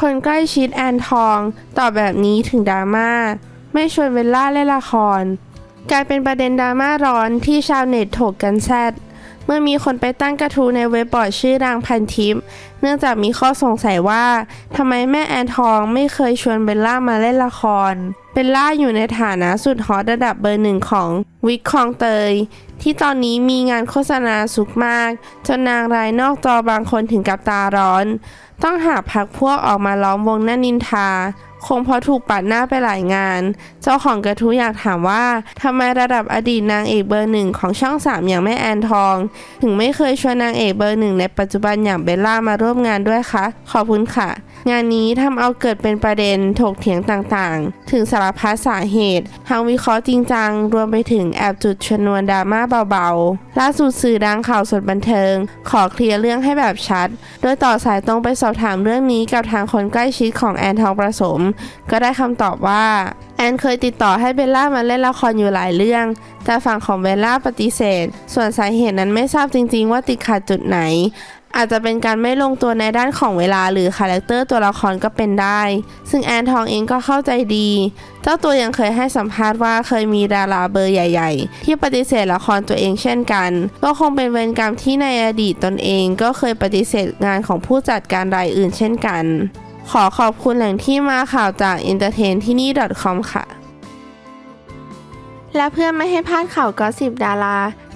คนใกล้ชิดแอนทองตอบแบบนี้ถึงดราม่า ไม่ชวนเบลล่าเล่นละคร กลายเป็นประเด็นดราม่าร้อนที่ชาวเน็ตถกกันแซดเมื่อมีคนไปตั้งกระทู้ในเว็บบอร์ดชื่อรังพันทิปเนื่องจากมีข้อสงสัยว่าทำไมแม่แอนทองไม่เคยชวนเบลล่ามาเล่นละครเบลล่าอยู่ในฐานะสุดฮอตระดับเบอร์หนึ่งของวิกคองเตย ที่ตอนนี้มีงานโฆษณาสุกมาก จนนางรายนอกจอบางคนถึงกับตาร้อน ต้องหาพักพวกออกมาล้อมวงน่านินทา คงเพราะถูกปัดหน้าไปหลายงาน เจ้าของกระทู้อยากถามว่าทำไมระดับอดีตนางเอกเบอร์หนึ่งของช่องสามอย่างแม่แอนทอง ถึงไม่เคยชวนนางเอกเบอร์หนึ่งในปัจจุบันอย่างเบลล่ามาร่วมงานด้วยคะขอบคุณค่ะ งานนี้ทำเอาเกิดเป็นประเด็นถกเถียงต่างๆ ถึงสารพัดสาเหตุทั้งวิเคราะห์จริงจัง รวมไปถึงแอบจุดชนวนดราม่าเบาๆ ล่าสุดสื่อดังข่าวสดบันเทิง ขอเคลียร์เรื่องให้แบบชัด โดยต่อสายตรงไปสอบถามเรื่องนี้กับทางคนใกล้ชิดของแอนทองประสม ก็ได้คำตอบว่าแอนเคยติดต่อให้เบลล่ามาเล่นละครอยู่หลายเรื่อง แต่ฝั่งของเบลล่าปฏิเสธ ส่วนสาเหตุนั้นไม่ทราบจริงๆว่าติดขัดจุดไหน อาจจะเป็นการไม่ลงตัวในด้านของเวลาหรือคาแรคเตอร์ตัวละครก็เป็นได้ ซึ่งแอนทองเองก็เข้าใจดี เจ้าตัวยังเคยให้สัมภาษณ์ว่าเคยมีดาราเบอร์ใหญ่ ๆ ที่ปฏิเสธละครตัวเองเช่นกัน ก็คงเป็นเวรกรรมที่ในอดีตตนเองก็เคยปฏิเสธงานของผู้จัดการรายอื่นเช่นกัน ขอขอบคุณแหล่งที่มาข่าวจาก entertain ที่นี่ .com ค่ะและเพื่อไม่ให้พลาดข่าวก็สิบดารา